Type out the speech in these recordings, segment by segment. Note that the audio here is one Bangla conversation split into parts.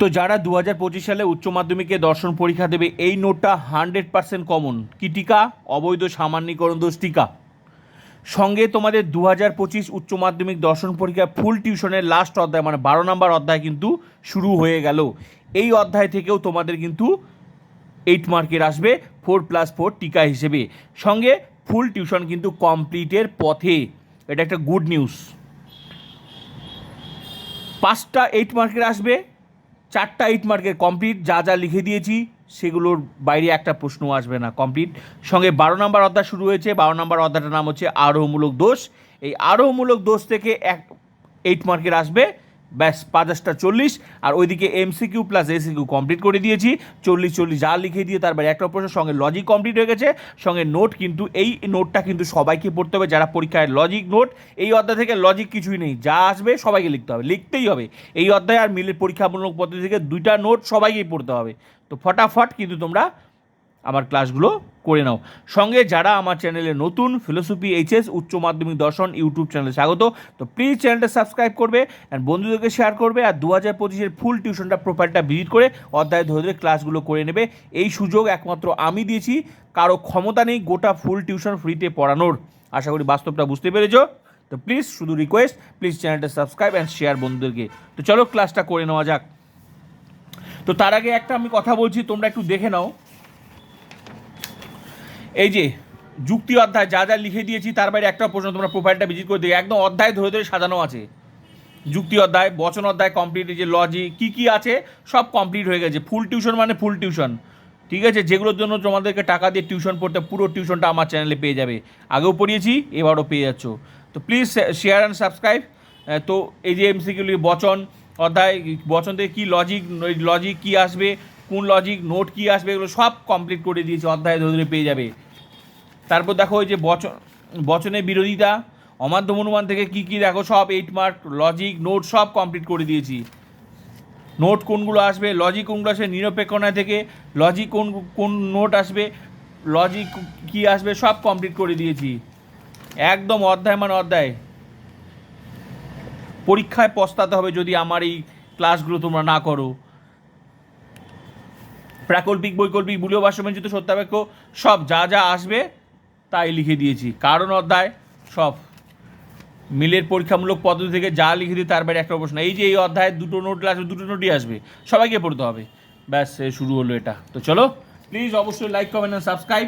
তো যারা দু হাজার পঁচিশ সালে উচ্চ মাধ্যমিকে দর্শন পরীক্ষা দেবে, এই নোটটা হান্ড্রেড পার্সেন্ট কমন। কি টিকা? অবৈধ সামান্যীকরণ দোষ টিকা। সঙ্গে তোমাদের দু হাজার পঁচিশ উচ্চ মাধ্যমিক দর্শন পরীক্ষা ফুল টিউশনের লাস্ট অধ্যায় মানে বারো নম্বর অধ্যায় কিন্তু শুরু হয়ে গেল। এই অধ্যায় থেকেও তোমাদের কিন্তু এইট মার্কের আসবে ফোর প্লাস ফোর টিকা হিসেবে। সঙ্গে ফুল টিউশন কিন্তু কমপ্লিটের পথে। এটা একটা গুড নিউজ পাঁচটা এইট মার্কের আসবে চারটা এইট মার্কের কমপ্লিট যা যা লিখে দিয়েছি, সেগুলোর বাইরে একটা প্রশ্ন আসবে না কমপ্লিট সঙ্গে বারো নম্বর অধ্যায় শুরু হয়েছে, বারো নম্বর অধ্যায়টার নাম হচ্ছে আরোহমূলক দোষ। এই আরোহমূলক দোষ থেকে এক এইট মার্কের আসবে। ব্যাস পাঁচাশটা চল্লিশ। আর ওইদিকে এমসিকিউ প্লাস এসিকিউ কমপ্লিট করে দিয়েছি। চল্লিশ চল্লিশ যা লিখে দিয়ে তারপরে একটা প্রশ্ন, সঙ্গে লজিক কমপ্লিট হয়ে গেছে। সঙ্গে নোট কিন্তু, এই নোটটা কিন্তু সবাইকে পড়তে হবে যারা পরীক্ষায় লজিক নোট এই অধ্যায় থেকে লজিক কিছুই নেই। যা আসবে সবাইকে লিখতে হবে, লিখতেই হবে। এই অধ্যায় আর মিলের পরীক্ষামূলক পদ্ধতি থেকে দুইটা নোট সবাইকেই পড়তে হবে। তো ফটাফট কিন্তু তোমরা আমার ক্লাসগুলো করে নাও। সঙ্গে যারা আমার চ্যানেলে নতুন, ফিলোসফি, এইচএস, উচ্চ মাধ্যমিক, দর্শন, ইউটিউব চ্যানেলে স্বাগত, তো প্লিজ চ্যানেলটা সাবস্ক্রাইব করবে অ্যান্ড বন্ধুদেরকে শেয়ার করবে আর দু হাজার পঁচিশের ফুল টিউশনটা প্রোফাইলটা ভিজিট করে অধ্যায় ধরে ধরে ক্লাসগুলো করে নেবে। এই সুযোগ একমাত্র আমি দিয়েছি, কারও ক্ষমতা নেই গোটা ফুল টিউশন ফ্রিতে পড়ানোর। আশা করি বাস্তবটা বুঝতে পেরেছ। তো প্লিজ শুধু রিকোয়েস্ট প্লিজ চ্যানেলটা সাবস্ক্রাইব অ্যান্ড শেয়ার বন্ধুদেরকে। তো চলো ক্লাসটা করে নেওয়া যাক। তো তার আগে একটা আমি কথা বলছি, তোমরা একটু দেখে নাও। এই যে যুক্তি অধ্যায়, যা যা লিখে দিয়েছি, তার বাইরে একটা প্রশ্ন তোমরা প্রোফাইলটা ভিজিট করে দেখে একদম অধ্যায় ধরে ধরে সাজানো আছে। যুক্তি অধ্যায়, বচন অধ্যায় কমপ্লিট যে লজিক কী কী আছে, সব কমপ্লিট হয়ে গেছে। ফুল টিউশন মানে ফুল টিউশন ঠিক আছে? যেগুলোর জন্য তোমাদেরকে টাকা দিয়ে টিউশন পড়তে, পুরো টিউশনটা আমার চ্যানেলে পেয়ে যাবে। আগেও পড়িয়েছি, এবারও পেয়ে যাচ্ছ। তো প্লিজ শেয়ার অ্যান্ড সাবস্ক্রাইব তো এই যে এমসিকিউলি বচন অধ্যায়, বচন থেকে কী লজিক লজিক কী আসবে কোন লজিক নোট কী আসবে, এগুলো সব কমপ্লিট করে দিয়েছি, অধ্যায় ধরে ধরে পেয়ে যাবে। তারপর দেখো ওই যে বচন বচনের বিরোধিতা অমাধ্যম অনুমান থেকে কী কী দেখো, সব এইট মার্ক লজিক নোট সব কমপ্লিট করে দিয়েছি। নোট কোনগুলো আসবে? লজিক কোনগুলো আসবে? নিরপেক্ষণা থেকে লজিক কোন কোন নোট আসবে? লজিক কী আসবে? সব কমপ্লিট করে দিয়েছি। একদম অধ্যায় মানে অধ্যায়। পরীক্ষায় পস্তাতে হবে যদি আমার এই ক্লাসগুলো তোমরা না করো। প্রাকল্পিক, বৈকল্পিক বুলীয় বাষ্পমঞ্চিত সত্যাপেক্ষ সব যা যা আসবে তাই লিখে দিয়েছি। কারণ অধ্যায়, সব। মিলের পরীক্ষামূলক পদ্ধতি থেকে যা লিখে দিই তার বাইরে একটা প্রশ্ন। এই যে এই অধ্যায়ে দুটো নোট আসবে দুটো নোটই আসবে, সবাইকে পড়তে হবে। ব্যাস শুরু হলো এটা। তো চলো প্লিজ অবশ্যই like comment and subscribe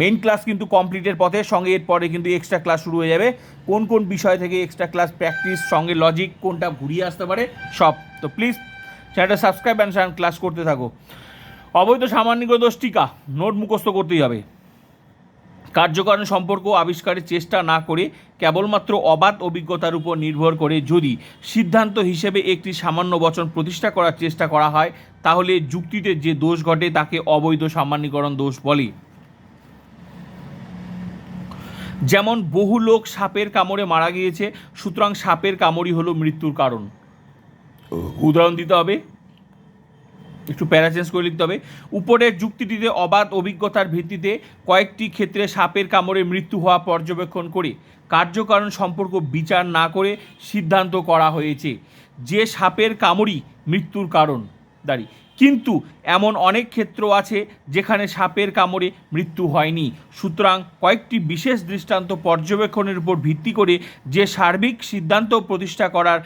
main class কিন্তু কমপ্লিটের পথে, সঙ্গে এরপরে কিন্তু এক্সট্রা ক্লাস শুরু হয়ে যাবে। কোন কোন বিষয় থেকে এক্সট্রা ক্লাস প্র্যাকটিস সঙ্গে লজিক কোনটা ঘুরিয়ে আসতে পারে, সব। তো প্লিজ চ্যানেলটা সাবস্ক্রাইব অ্যান্ড ক্লাস করতে থাকো। অবৈধ সামান্যিক দোষ টিকা, নোট মুখস্থ করতেই হবে। কার্যকারণ সম্পর্ক আবিষ্কারের চেষ্টা না করে কেবলমাত্র অবাধ অভিজ্ঞতার উপর নির্ভর করে যদি সিদ্ধান্ত হিসেবে একটি সামান্য বচন প্রতিষ্ঠা করার চেষ্টা করা হয়, তাহলে যুক্তিতে যে দোষ ঘটে তাকে অবৈধ সামান্যীকরণ দোষ বলে। যেমন, বহু লোক সাপের কামড়ে মারা গিয়েছে, সুতরাং সাপের কামড়ই হলো মৃত্যুর কারণ। উদাহরণ দিতে হবে একটু প্যারাচেঞ্জ করে লিখতে হবে। উপরের যুক্তিটিতে অবাধ অভিজ্ঞতার ভিত্তিতে কয়েকটি ক্ষেত্রে সাপের কামড়ে মৃত্যু হওয়া পর্যবেক্ষণ করে, কার্যকারণ সম্পর্ক বিচার না করে সিদ্ধান্ত করা হয়েছে। যে সাপের কামড়ই মৃত্যুর কারণ, দাঁড়ি। কিন্তু এমন অনেক ক্ষেত্র আছে যেখানে সাপের কামড়ে মৃত্যু হয়নি। সুতরাং কয়েকটি বিশেষ দৃষ্টান্ত পর্যবেক্ষণের উপর ভিত্তি করে যে সার্বিক সিদ্ধান্ত প্রতিষ্ঠা করার,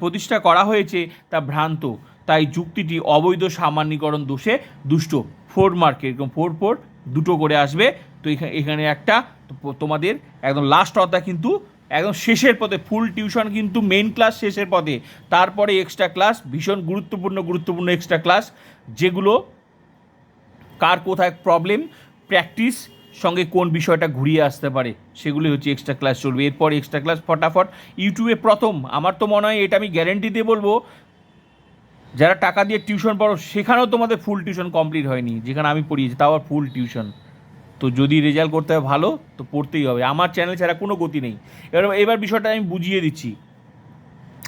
প্রতিষ্ঠা করা হয়েছে তা ভ্রান্ত। তাই যুক্তিটি অবৈধ সামান্যীকরণ দোষে দুষ্ট। ফোর মার্কে এরকম ফোর ফোর দুটো করে আসবে। তো এখানে একটা তোমাদের একদম লাস্ট অধ্যায় কিন্তু একদম শেষের পথে ফুল টিউশন কিন্তু মেন ক্লাস শেষের পথে। তারপরে এক্সট্রা ক্লাস ভীষণ গুরুত্বপূর্ণ গুরুত্বপূর্ণ এক্সট্রা ক্লাস যেগুলো কার কোথায় প্রবলেম প্র্যাকটিস সঙ্গে কোন বিষয়টা ঘুরিয়ে আসতে পারে সেগুলি হচ্ছে এক্সট্রা ক্লাস চলবে। এরপর এক্সট্রা ক্লাস ফটাফট ইউটিউবে প্রথম। আমার তো মনে হয় এটা আমি গ্যারেন্টি দিয়ে বলব যারা টাকা দিয়ে টিউশন পড়ো সেখানেও তোমাদের ফুল টিউশন কমপ্লিট হয়নি। যেখানে আমি পড়িয়েছি, তাও ফুল টিউশন। তো যদি রেজাল্ট করতে হয় ভালো, তো পড়তেই হবে। আমার চ্যানেল ছাড়া কোনো গতি নেই। এবার এবার বিষয়টা আমি বুঝিয়ে দিচ্ছি।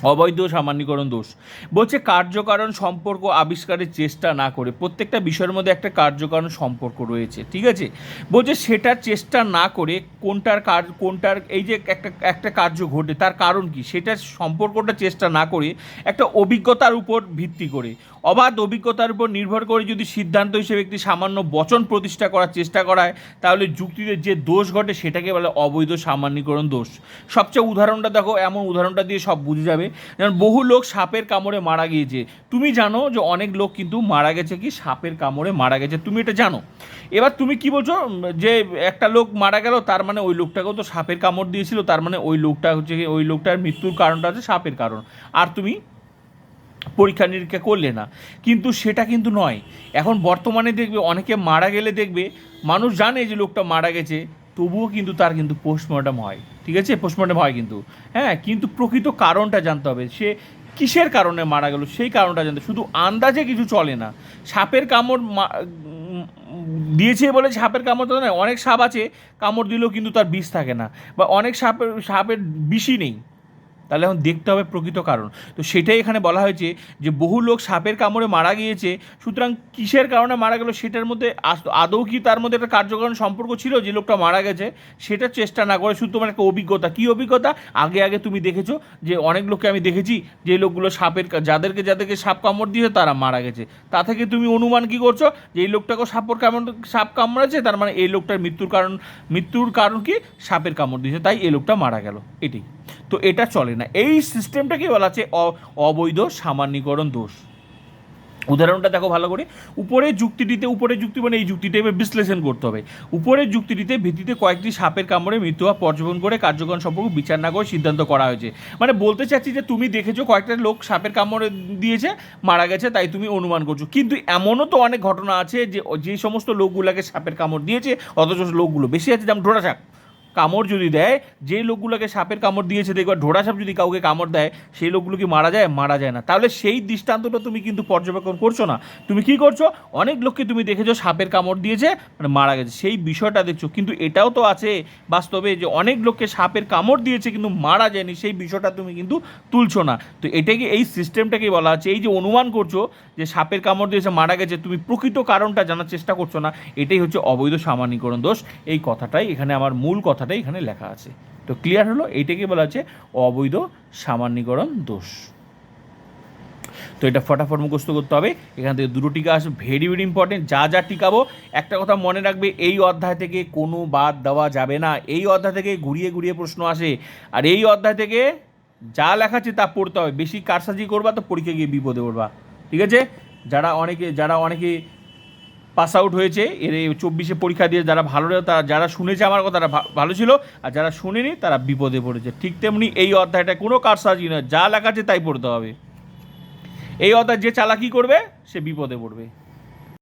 অবৈধ সামান্যীকরণ দোষ। বলছে কার্যকারণ সম্পর্ক আবিষ্কারের চেষ্টা না করে, প্রত্যেকটা বিষয়ের মধ্যে একটা কার্যকারণ সম্পর্ক রয়েছে, ঠিক আছে? বলছে সেটার চেষ্টা না করে কোনটার কার, কোনটার, এই যে একটা একটা কার্য ঘটে, তার কারণ কি? সেটার সম্পর্কটা চেষ্টা না করে একটা অভিজ্ঞতার উপর ভিত্তি করে। অবাধ অভিজ্ঞতার উপর নির্ভর করে যদি সিদ্ধান্ত হিসেবে একটি সামান্য বচন প্রতিষ্ঠা করার চেষ্টা করা হয় তাহলে যুক্তিতে যে দোষ ঘটে সেটাকে বলে অবৈধ সামান্যীকরণ দোষ। সবচেয়ে উদাহরণটা দেখো, এমন উদাহরণটা দিয়ে সব বুঝে যাবে। যেমন বহু লোক সাপের কামড়ে মারা গিয়েছে। তুমি জানো যে অনেক লোক কিন্তু মারা গেছে কি? সাপের কামড়ে মারা গেছে। তুমি এটা জানো? এবার তুমি কি বলছো? যে একটা লোক মারা গেল, তার মানে ওই লোকটাকেও তো সাপের কামড় দিয়েছিল, তার মানে ওই লোকটা হচ্ছে ওই লোকটার মৃত্যুর কারণটা হচ্ছে সাপের কারণ। আর তুমি পরীক্ষা নিরীক্ষা করলে না। কিন্তু সেটা কিন্তু নয়। এখন বর্তমানে দেখবে অনেকে মারা গেলে দেখবে, মানুষ জানে যে লোকটা মারা গেছে, তবুও কিন্তু তার কিন্তু পোস্টমর্টম হয়। ঠিক আছে? পোস্টমর্টম হয় কিন্তু। হ্যাঁ কিন্তু প্রকৃত কারণটা জানতে হবে। সে কিসের কারণে মারা গেল? সেই কারণটা জানতে শুধু আন্দাজে কিছু চলে না। সাপের কামড় দিয়েছে বলে সাপের কামড় তো নয়, অনেক সাপ আছে, কামড় দিলেও কিন্তু তার বিষ থাকে না। বা অনেক সাপের সাপের বিষই নেই। তাহলে এখন দেখতে হবে প্রকৃত কারণ। তো সেটাই এখানে বলা হয়েছে যে বহু লোক সাপের কামড়ে মারা গিয়েছে, সুতরাং কিসের কারণে মারা গেল সেটার মধ্যে আদৌ কি তার মধ্যে একটা কার্যকারণ সম্পর্ক ছিল যে লোকটা মারা গেছে? সেটা চেষ্টা না করে, শুধু তোমার একটা অভিজ্ঞতা। কী অভিজ্ঞতা? আগে আগে তুমি দেখেছ যে অনেক লোককে আমি দেখেছি যে লোকগুলো সাপের যাদেরকে যাদেরকে সাপ কামড় দিয়েছে তারা মারা গেছে। তা থেকে তুমি অনুমান কি করছ? যে এই লোকটাকেও সাপর কামড়, সাপ কামড়েছে তার মানে এই লোকটার মৃত্যুর কারণ মৃত্যুর কারণ কি? সাপের কামড় দিয়েছে, তাই এই লোকটা মারা গেল। এটাই। তো এটা চলে না। এই সিস্টেমটাকে বলা আছে? অবৈধ সামান্যীকরণ দোষ। উদাহরণটা দেখো ভালো করে। উপরের যুক্তিটিতে, উপরের যুক্তি মানে এই যুক্তিটা এবার বিশ্লেষণ করতে হবে। উপরের যুক্তিটিতে ভিত্তিতে কয়েকটি সাপের কামড়ে মৃত্যু হওয়া পর্যবেক্ষণ করে কার্যক্রম সম্পর্কে বিচার না করে সিদ্ধান্ত করা হয়েছে। মানে বলতে চাচ্ছি যে তুমি দেখেছ কয়েকটা লোক সাপের কামড়ে দিয়েছে, মারা গেছে, তাই তুমি অনুমান করছ। কিন্তু এমনও তো অনেক ঘটনা আছে যে যে সমস্ত লোকগুলোকে সাপের কামড় দিয়েছে, অথচ লোকগুলো বেশি আছে, যেমন ঢোড়া সাপ কামড় যদি দেয়, যে লোকগুলোকে সাপের কামড় দিয়েছে দেখবে ঢোড়া সাপ যদি কাউকে কামড় দেয়, সেই লোকগুলো কি মারা যায়? মারা যায় না। তাহলে সেই দৃষ্টান্তটা তুমি কিন্তু পর্যবেক্ষণ করছ না। তুমি কি করছ? অনেক লোককে তুমি দেখেছ সাপের কামড় দিয়েছে মানে মারা গেছে। সেই বিষয়টা দেখছ। কিন্তু এটাও তো আছে বাস্তবে যে অনেক লোককে সাপের কামড় দিয়েছে, কিন্তু মারা যায়নি। সেই বিষয়টা তুমি কিন্তু তুলছো না। তো এটাকে, এই সিস্টেমটাকেই বলা আছে এই যে অনুমান করছ যে সাপের কামড় দিয়েছে, মারা গেছে, তুমি প্রকৃত কারণটা জানার চেষ্টা করছ না। এটাই হচ্ছে অবৈধ সামান্যীকরণ দোষ। এই কথাটাই এখানে আমার মূল কথাটাই এখানে লেখা আছে। তো ক্লিয়ার হলো? এইটাকে বলা হচ্ছে অবৈধ সামান্যীকরণ দোষ। তো এটা ফটাফট মুখস্থ করতে হবে। এখান থেকে দুটো টিকা আসবে। ভেরি ভেরি ইম্পর্টেন্ট যা যা টিকাবো, একটা কথা মনে রাখবে, এই অধ্যায় থেকে কোনো বাদ দেওয়া যাবে না। এই অধ্যায় থেকে ঘুরিয়ে ঘুরিয়ে প্রশ্ন আসে। আর এই অধ্যায় থেকে যা লেখা আছে তা পড়তে হবে। বেশি কারসাজি করবা তো পরীক্ষা গিয়ে বিপদে পড়বা। ঠিক আছে? যারা অনেকে যারা অনেকে পাস আউট হয়েছে। এর চব্বিশে পরীক্ষা দিয়ে যারা ভালো তারা যারা শুনেছে আমার কথা, তারা ভালো ছিল। আর যারা শুনেনি, তারা বিপদে পড়েছে। ঠিক তেমনি এই অধ্যায়টা কোনো কারসাজি নয়। যা লেখা আছে তাই পড়তে হবে। এই অধ্যায় যে চালাকি করবে, সে বিপদে পড়বে।